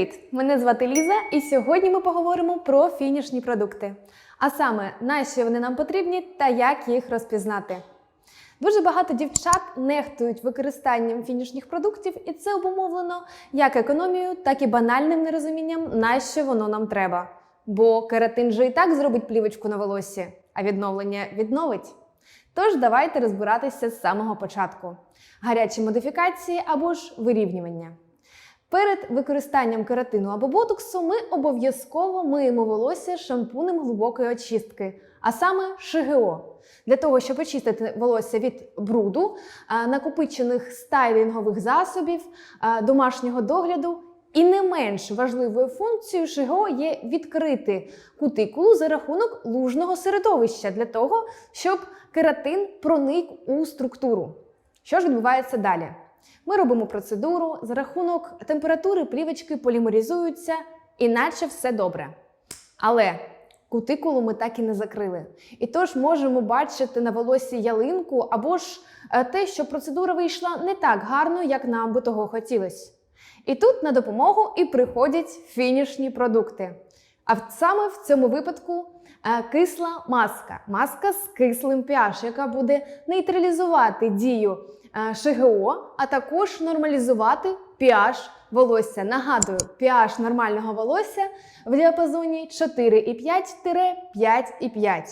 Привіт! Мене звати Ліза, і сьогодні ми поговоримо про фінішні продукти. А саме, на що вони нам потрібні та як їх розпізнати. Дуже багато дівчат нехтують використанням фінішних продуктів, і це обумовлено як економією, так і банальним нерозумінням, на що воно нам треба. Бо кератин же і так зробить плівочку на волоссі, а відновлення відновить. Тож давайте розбиратися з самого початку: гарячі модифікації або ж вирівнювання. Перед використанням кератину або ботоксу ми обов'язково миємо волосся шампунем глибокої очистки, а саме ШГО. Для того, щоб очистити волосся від бруду, накопичених стайлінгових засобів, домашнього догляду. І не менш важливою функцією ШГО є відкрити кутикулу за рахунок лужного середовища для того, щоб кератин проник у структуру. Що ж відбувається далі? Ми робимо процедуру, за рахунок температури плівочки полімеризуються, іначе все добре. Але кутикулу ми так і не закрили. І тож можемо бачити на волосі ялинку або ж е, те, що процедура вийшла не так гарно, як нам би того хотілося. І тут на допомогу і приходять фінішні продукти. А саме в цьому випадку е, кисла маска, маска з кислим pH, яка буде нейтралізувати дію е, ШГО, а також нормалізувати pH волосся. Нагадую, pH нормального волосся в діапазоні 4,5-5,5.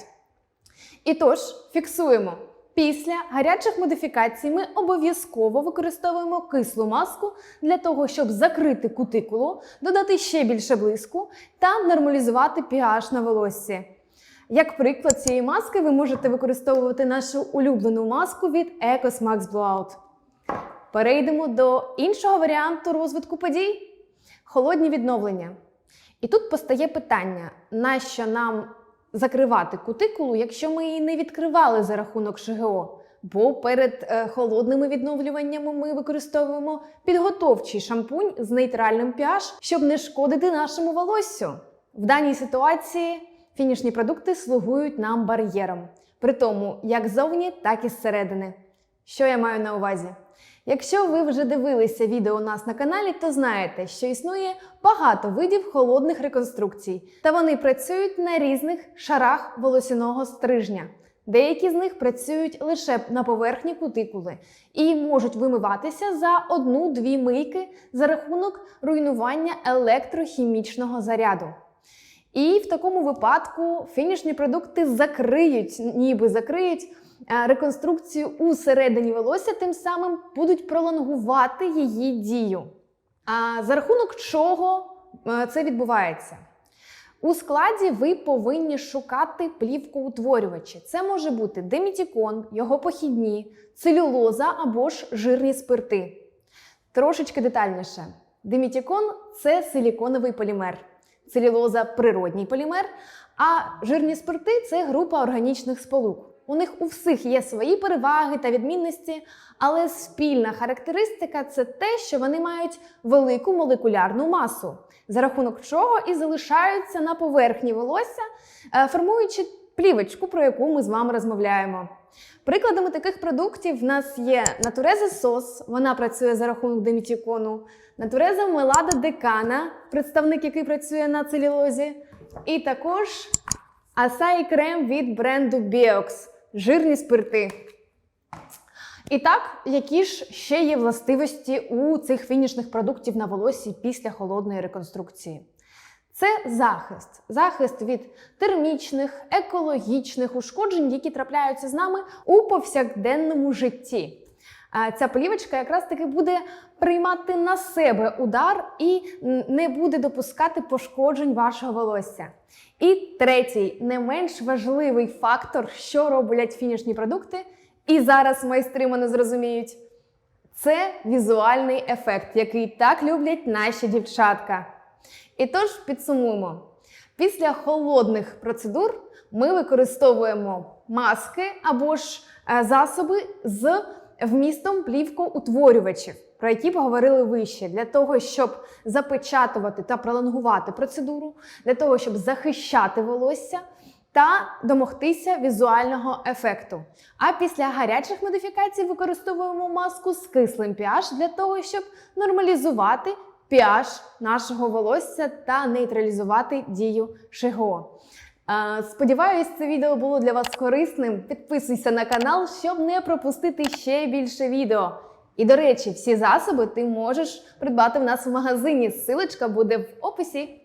І тож фіксуємо. Після гарячих модифікацій ми обов'язково використовуємо кислу маску для того, щоб закрити кутикулу, додати ще більше блиску та нормалізувати pH на волоссі. Як приклад цієї маски, ви можете використовувати нашу улюблену маску від Ecos Max Blowout. Перейдемо до іншого варіанту розвитку подій холодні відновлення. І тут постає питання: нащо нам закривати кутикулу, якщо ми її не відкривали за рахунок ШГО? Бо перед е, холодними відновлюваннями ми використовуємо підготовчий шампунь з нейтральним pH, щоб не шкодити нашому волоссю. В даній ситуації фінішні продукти слугують нам бар'єром, при тому як ззовні, так і зсередини. Що я маю на увазі? Якщо ви вже дивилися відео у нас на каналі, то знаєте, що існує багато видів холодних реконструкцій, та вони працюють на різних шарах волосяного стрижня. Деякі з них працюють лише на поверхні кутикули і можуть вимиватися за одну-дві мийки за рахунок руйнування електрохімічного заряду. І в такому випадку фінішні продукти закриють, ніби закриють реконструкцію у середині волосся, тим самим будуть пролонгувати її дію. А за рахунок чого е, це відбувається? У складі ви повинні шукати плівкоутворювачі. Це може бути демітікон, його похідні, целюлоза або ж жирні спирти. Трошечки детальніше. Демітікон це силіконовий полімер, целюлоза природній полімер, а жирні спирти це група органічних сполук. У них у всіх є свої переваги та відмінності, але спільна характеристика це те, що вони мають велику молекулярну масу, за рахунок чого і залишаються на поверхні волосся, е, формуючи плівочку, про яку ми з вами розмовляємо. Прикладами таких продуктів в нас є Натуреза Сос, вона працює за рахунок демітікону, Натуреза Мелада Декана, представник, який працює на целюлозі, і також Асаї крем від бренду Biox, жирні спирти. І так, які ж ще є властивості у цих фінішних продуктів на волосі після холодної реконструкції? Це захист, захист від термічних, екологічних ушкоджень, які трапляються з нами у повсякденному житті. Ця плівочка якраз таки буде приймати на себе удар і не буде допускати пошкоджень вашого волосся. І третій, не менш важливий фактор, що роблять фінішні продукти, і зараз майстри мене зрозуміють. Це візуальний ефект, який так люблять наші дівчатка. І тож підсумуємо: після холодних процедур ми використовуємо маски або ж е, засоби з вмістом плівкоутворювачів, про які поговорили вище, для того, щоб запечатувати та пролонгувати процедуру, для того, щоб захищати волосся та домогтися візуального ефекту. А після гарячих модифікацій використовуємо маску з кислим pH для того, щоб нормалізувати pH нашого волосся та нейтралізувати дію ШГО. Сподіваюсь, це відео було для вас корисним. Підписуйся на канал, щоб не пропустити ще більше відео. І до речі, всі засоби ти можеш придбати в нас в магазині. Силочка буде в описі.